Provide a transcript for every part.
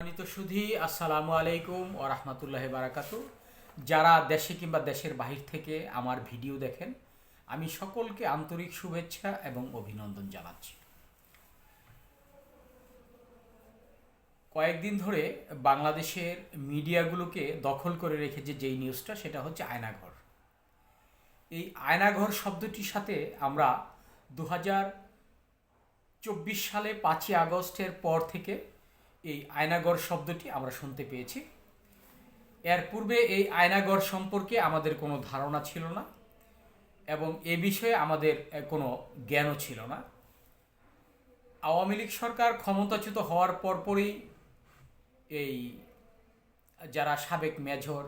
সম্মানিত সুধী, আসসালামু আলাইকুম ও রহমতুল্লাহ বারাকাতু। যারা দেশে কিংবা দেশের বাহির থেকে আমার ভিডিও দেখেন, আমি সকলকে আন্তরিক শুভেচ্ছা এবং অভিনন্দন জানাচ্ছি। কয়েকদিন ধরে বাংলাদেশের মিডিয়াগুলোকে দখল করে রেখেছে যেই নিউজটা, সেটা হচ্ছে আয়নাঘর। এই আয়নাঘর শব্দটির সাথে আমরা দু চব্বিশ সালে পাঁচই আগস্টের পর থেকে এই আয়নাগর শব্দটি আমরা শুনতে পেয়েছি। এর পূর্বে এই আয়নাগর সম্পর্কে আমাদের কোনো ধারণা ছিল না এবং এ বিষয়ে আমাদের কোনো জ্ঞানও ছিল না। আওয়ামী লীগ সরকার ক্ষমতাচ্যুত হওয়ার পরপরই এই যারা সাবেক মেজর,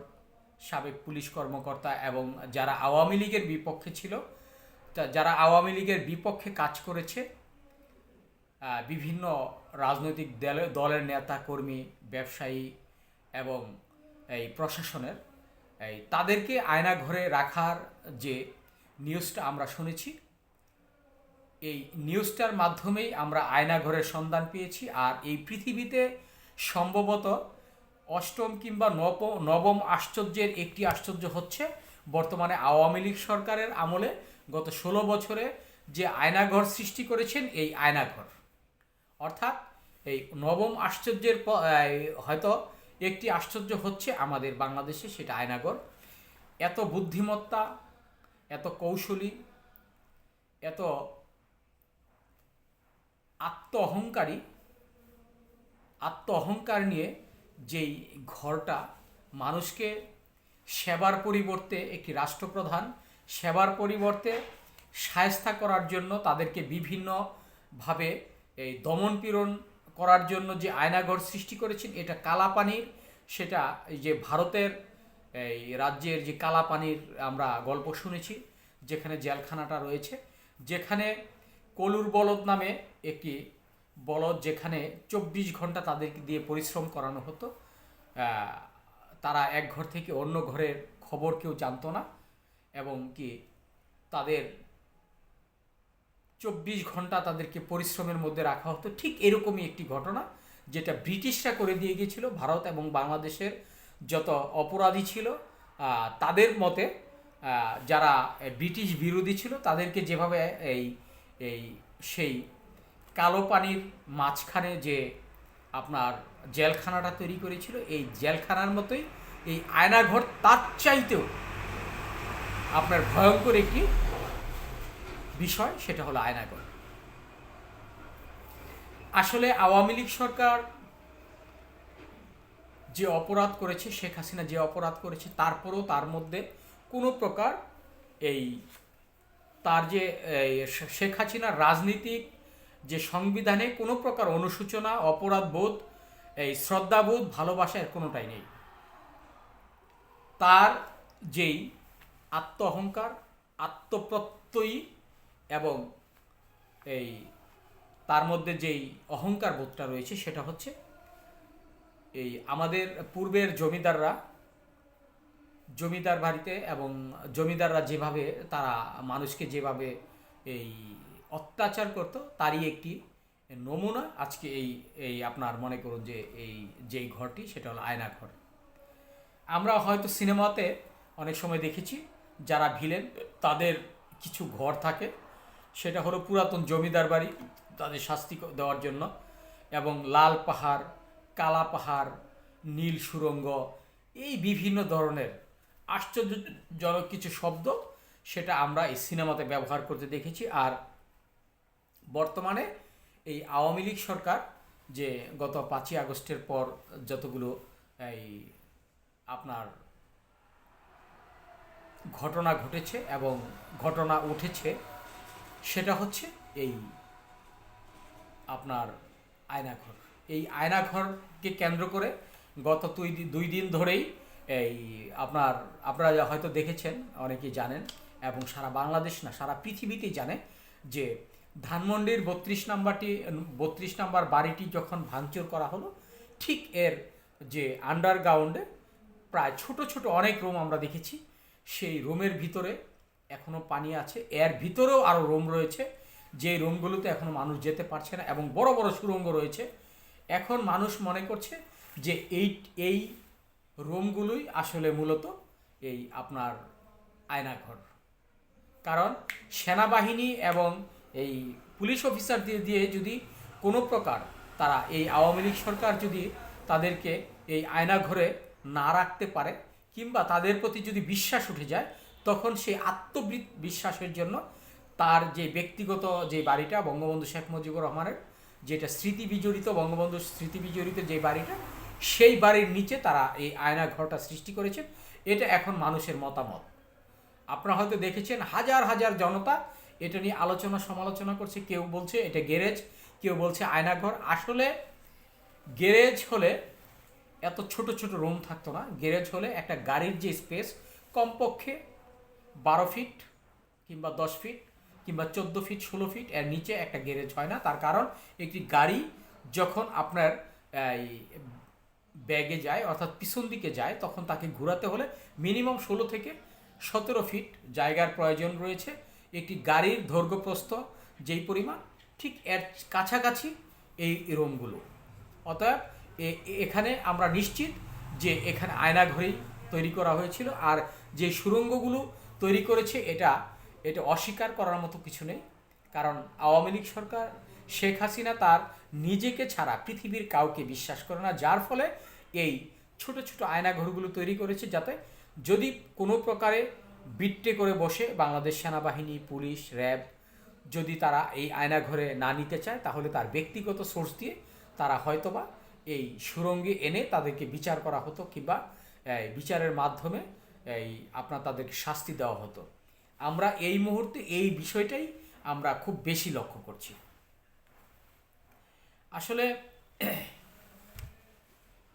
সাবেক পুলিশ কর্মকর্তা এবং যারা আওয়ামী লীগের বিপক্ষে ছিল যারা আওয়ামী লীগের বিপক্ষে কাজ করেছে বিভিন্ন রাজনৈতিক দলে- দলের নেতা, কর্মী, ব্যবসায়ী এবং এই প্রশাসনের এই তাদেরকে আয়না ঘরে রাখার যে নিউজটা আমরা শুনেছি, এই নিউজটার মাধ্যমেই আমরা আয়না ঘরের সন্ধান পেয়েছি। আর এই পৃথিবীতে সম্ভবত অষ্টম কিংবা নব নবম আশ্চর্যের একটি আশ্চর্য হচ্ছে, বর্তমানে আওয়ামী লীগ সরকারের আমলে গত ষোলো বছরে যে আয়নাঘর সৃষ্টি করেছেন, এই আয়নাঘর। অর্থাৎ এই নবম আশ্চর্যের হয়তো একটি আশ্চর্য হচ্ছে আমাদের বাংলাদেশে সেটা আয়নাগর। এত বুদ্ধিমত্তা, এত কৌশলী, এত আত্ম অহংকারী আত্ম অহংকার নিয়ে যেই ঘরটা মানুষকে সেবার পরিবর্তে একটি রাষ্ট্রপ্রধান, সেবার পরিবর্তে সায়স্তা করার জন্য তাদেরকে বিভিন্নভাবে এই দমন পীড়ন করার জন্য যে আয়নাঘর সৃষ্টি করেছেন, এটা কালাপানির, সেটা যে ভারতের, এই রাজ্যের যে কালাপানির আমরা গল্প শুনেছি, যেখানে জেলখানাটা রয়েছে, যেখানে কলুর বলদ নামে একটি বলদ যেখানে চব্বিশ ঘণ্টা তাদেরকে দিয়ে পরিশ্রম করানো হতো তারা এক ঘর থেকে অন্য ঘরের খবর কেউ জানতো না, এবং কি তাদের চব্বিশ ঘণ্টা তাদেরকে পরিশ্রমের মধ্যে রাখা হতো। ঠিক এরকমই একটি ঘটনা, যেটা ব্রিটিশরা করে দিয়ে গিয়েছিল, ভারত এবং বাংলাদেশের যত অপরাধী ছিল তাদের মতে যারা ব্রিটিশ বিরোধী ছিল, তাদেরকে যেভাবে এই এই সেই কালো পানির মাঝখানে যে আপনার জেলখানাটা তৈরি করেছিল, এই জেলখানার মতোই এই আয়নাঘর তার চাইতেও আপনার ভয়ঙ্কর একটি বিষয়, সেটা হলো আয়নাঘর আসলে আওয়ামী লীগ সরকার যে অপরাধ করেছে, শেখ হাসিনা যে অপরাধ করেছে, তারপরেও তার মধ্যে কোনো প্রকার এই তার যে শেখ হাসিনার রাজনীতিক যে সংবিধানে কোনো প্রকার অনুসূচনা অপরাধ বোধ, এই শ্রদ্ধাবোধ, ভালোবাসা এর কোনোটাই নেই। তার যেই আত্ম অহংকার আত্মপ্রত্যয়ী এবং এই তার মধ্যে যেই অহংকার বোধটা রয়েছে সেটা হচ্ছে এই আমাদের পূর্বের জমিদাররা, জমিদার বাড়িতে এবং জমিদাররা যেভাবে তারা মানুষকে যেভাবে এই অত্যাচার করতো, তারই একটি নমুনা আজকে এই এই আপনার মনে করুন যে এই, যেই ঘরটি সেটা হলো আয়না ঘর। আমরা হয়তো সিনেমাতে অনেক সময় দেখেছি যারা ভিলেন তাদের কিছু ঘর থাকে। সেটা হলো পুরাতন জমিদার বাড়ি, তাদের শাস্তি দেওয়ার জন্য। এবং লাল পাহাড়, কালা পাহাড়, নীল সুরঙ্গ, এই বিভিন্ন ধরনের আশ্চর্যজনক কিছু শব্দ সেটা আমরা এই সিনেমাতে ব্যবহার করতে দেখেছি। আর বর্তমানে এই আওয়ামী লীগ সরকার যে গত পাঁচই আগস্টের পর যতগুলো এই আপনার ঘটনা ঘটেছে এবং ঘটনা উঠেছে সেটা হচ্ছে এই আপনার আয়নাঘর। এই আয়নাঘরকে কেন্দ্র করে গত দুই দুই দিন ধরেই এই আপনার, আপনারা হয়তো দেখেছেন, অনেকেই জানেন এবং সারা বাংলাদেশ না, সারা পৃথিবীতেই জানে যে ধানমন্ডির বত্রিশ নাম্বারটি, বত্রিশ নাম্বার বাড়িটি যখন ভাঙচুর করা হলো, ঠিক এর যে আন্ডারগ্রাউন্ডে প্রায় ছোট ছোট অনেক রুম আমরা দেখেছি। সেই রুমের ভিতরে এখনও পানি আছে। এর ভিতরেও আরও রোম রয়েছে। যে রোমগুলোতে এখনও মানুষ যেতে পারছে না এবং বড় বড় সুড়ঙ্গ রয়েছে। এখন মানুষ মনে করছে যে এই এই রোমগুলোই আসলে মূলত এই আপনার আয়নাঘর। কারণ সেনাবাহিনী এবং এই পুলিশ অফিসার দিয়ে দিয়ে যদি কোনো প্রকার তারা এই আওয়ামী লীগ সরকার যদি তাদেরকে এই আয়নাঘরে না রাখতে পারে কিংবা তাদের প্রতি যদি বিশ্বাস উঠে যায় তখন সেই আত্মবিশ্বাসের জন্য তার যে ব্যক্তিগত যে বাড়িটা বঙ্গবন্ধু শেখ মুজিবুর রহমানের, যেটা স্মৃতি বিজড়িত, বঙ্গবন্ধু স্মৃতি বিজড়িত যে বাড়িটা, সেই বাড়ির নিচে তারা এই আয়না ঘরটা সৃষ্টি করেছেন। এটা এখন মানুষের মতামত। আপনারা হয়তো দেখেছেন হাজার হাজার জনতা এটা নিয়ে আলোচনা সমালোচনা করছে। কেউ বলছে এটা গ্যারেজ, কেউ বলছে আয়নাঘর। আসলে গ্যারেজ হলে এত ছোট ছোট রুম থাকতো না। গ্যারেজ হলে একটা গাড়ির যে স্পেস, কমপক্ষে বারো ফিট কিংবা দশ ফিট কিংবা চোদ্দ ফিট, ষোলো ফিট এর নিচে একটা গ্যারেজ হয় না। তার কারণ একটি গাড়ি যখন আপনার এই ব্যাগে যায় অর্থাৎ পিছন দিকে যায়, তখন তাকে ঘোরাতে হলে মিনিমাম ষোলো থেকে সতেরো ফিট জায়গার প্রয়োজন রয়েছে। একটি গাড়ির দৈর্ঘ্যপ্রস্থ যেই পরিমাণ, ঠিক এর কাছাকাছি এই রুমগুলো। অতএব এখানে আমরা নিশ্চিত যে এখানে আয়নাঘরেই তৈরি করা হয়েছিল। আর যে সুড়ঙ্গগুলো তৈরি করেছে, এটা এটা অস্বীকার করার মতো কিছু নেই। কারণ আওয়ামী লীগ সরকার, শেখ হাসিনা তার নিজেকে ছাড়া পৃথিবীর কাউকে বিশ্বাস করে না, যার ফলে এই ছোট ছোট আয়নাঘরগুলো তৈরি করেছে যাতে যদি কোনো প্রকারে বিট্টে করে বসে বাংলাদেশ সেনাবাহিনী, পুলিশ, র্যাব যদি তারা এই আয়নাঘরে না নিতে চায়, তাহলে তার ব্যক্তিগত সোর্স দিয়ে তারা হয়তোবা এই সুরঙ্গে এনে তাদেরকে বিচার করা হতো কিংবা বিচারের মাধ্যমে এই আপনার তাদেরকে শাস্তি দেওয়া হতো। আমরা এই মুহূর্তে এই বিষয়টাই আমরা খুব বেশি লক্ষ্য করছি। আসলে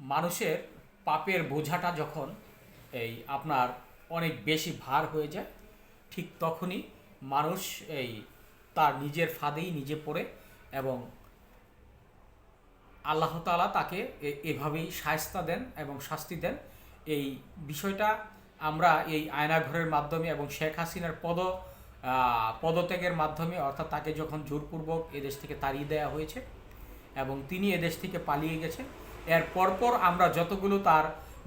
মানুষের পাপের বোঝাটা যখন এই আপনার অনেক বেশি ভার হয়ে যায়, ঠিক তখনই মানুষ এই তার নিজের ফাঁদেই নিজে পড়ে এবং আল্লাহ তাআলা তাকে এভাবেই সায়স্তা দেন এবং শাস্তি দেন। এই বিষয়টা আমরা এই আয়নাঘরের মাধ্যমে এবং শেখ হাসিনার পদ পদত্যাগের মাধ্যমে, অর্থাৎ তাকে যখন জোরপূর্বক এদেশ থেকে তাড়িয়ে দেওয়া হয়েছে এবং তিনি এদেশ থেকে পালিয়ে গেছেন, এর পরপর আমরা যতগুলো তার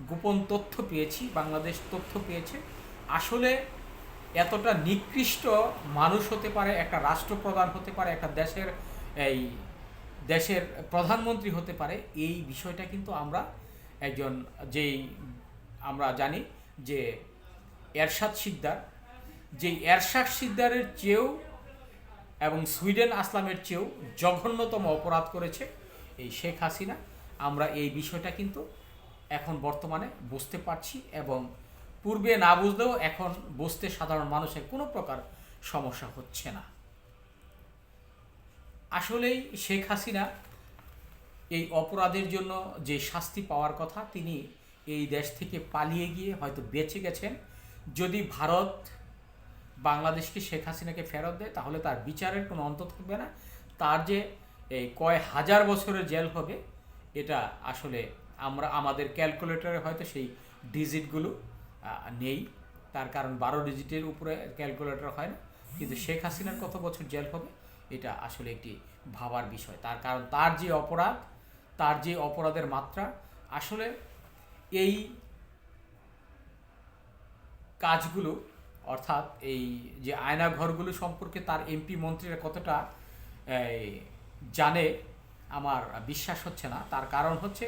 গোপন তথ্য পেয়েছি, বাংলাদেশ তথ্য পেয়েছে, আসলে এতটা নিকৃষ্ট মানুষ হতে পারে, একটা রাষ্ট্রপ্রধান হতে পারে, একটা দেশের এই দেশের প্রধানমন্ত্রী হতে পারে, এই বিষয়টা কিন্তু আমরা একজন যেই আমরা জানি যে এরশাদ সিকদার যেই এরশাদ সিকদারের চেয়েও এবং সুইডেন আসলামের চেয়েও জঘন্যতম অপরাধ করেছে এই শেখ হাসিনা। আমরা এই বিষয়টা কিন্তু এখন বর্তমানে বুঝতে পারছি এবং পূর্বে না বুঝলেও এখন বুঝতে সাধারণ মানুষের কোনো প্রকার সমস্যা হচ্ছে না। আসলেই শেখ হাসিনা এই অপরাধের জন্য যে শাস্তি পাওয়ার কথা তিনি এই দেশ থেকে পালিয়ে গিয়ে হয়তো বেঁচে গেছেন। যদি ভারত বাংলাদেশকে শেখ হাসিনাকে ফেরত দেয়, তাহলে তার বিচারের কোনো অন্ত থাকবে না। তার যে এই কয় হাজার বছরের জেল হবে, এটা আসলে আমরা, আমাদের ক্যালকুলেটরে হয়তো সেই ডিজিটগুলো নেই। তার কারণ বারো ডিজিটের উপরে ক্যালকুলেটর হয় না। কিন্তু শেখ হাসিনার কত বছর জেল হবে, এটা আসলে একটি ভাবার বিষয়। তার কারণ তার যে অপরাধ, তার যে অপরাধের মাত্রা, আসলে এই কাজগুলো, অর্থাৎ এই যে আয়না ঘরগুলো সম্পর্কে তার এমপি মন্ত্রীরা কতটা জানে, আমার বিশ্বাস হচ্ছে না। তার কারণ হচ্ছে,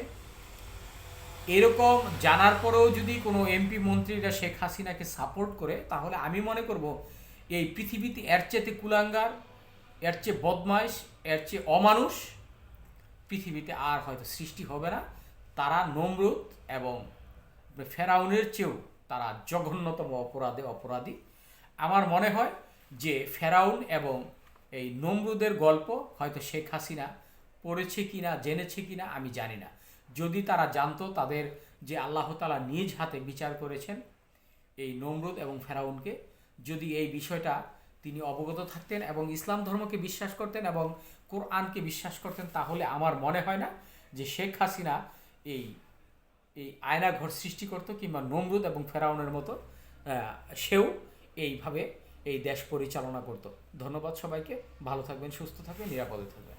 এরকম জানার পরেও যদি কোনো এমপি মন্ত্রীরা শেখ হাসিনাকে সাপোর্ট করে, তাহলে আমি মনে করব, এই পৃথিবীতে এর চেয়েতে কুলাঙ্গার, এর চেয়ে বদমাইশ, এর চেয়ে অমানুষ, পৃথিবীতে আর হয়তো সৃষ্টি হবে না। তারা নমরুদ এবং ফেরাউনের চেয়েও তারা জঘন্যতম অপরাধে অপরাধী। আমার মনে হয় যে ফেরাউন এবং এই নমরুদের গল্প হয়তো শেখ হাসিনা পড়েছে কিনা, জেনেছে কিনা, আমি জানি না। যদি তারা জানতো তাদের যে আল্লাহ তালা নিজ হাতে বিচার করেছেন এই নমরুদ এবং ফেরাউনকে, যদি এই বিষয়টা তিনি অবগত থাকতেন এবং ইসলাম ধর্মকে বিশ্বাস করতেন এবং কোরআনকে বিশ্বাস করতেন, তাহলে আমার মনে হয় না যে শেখ হাসিনা এই এই আয়নাঘর সৃষ্টি করত কিংবা নমরুদ এবং ফেরাউনের মতো সেও এইভাবে এই দেশ পরিচালনা করত। ধন্যবাদ সবাইকে। ভালো থাকবেন, সুস্থ থাকবেন, নিরাপদে থাকবেন।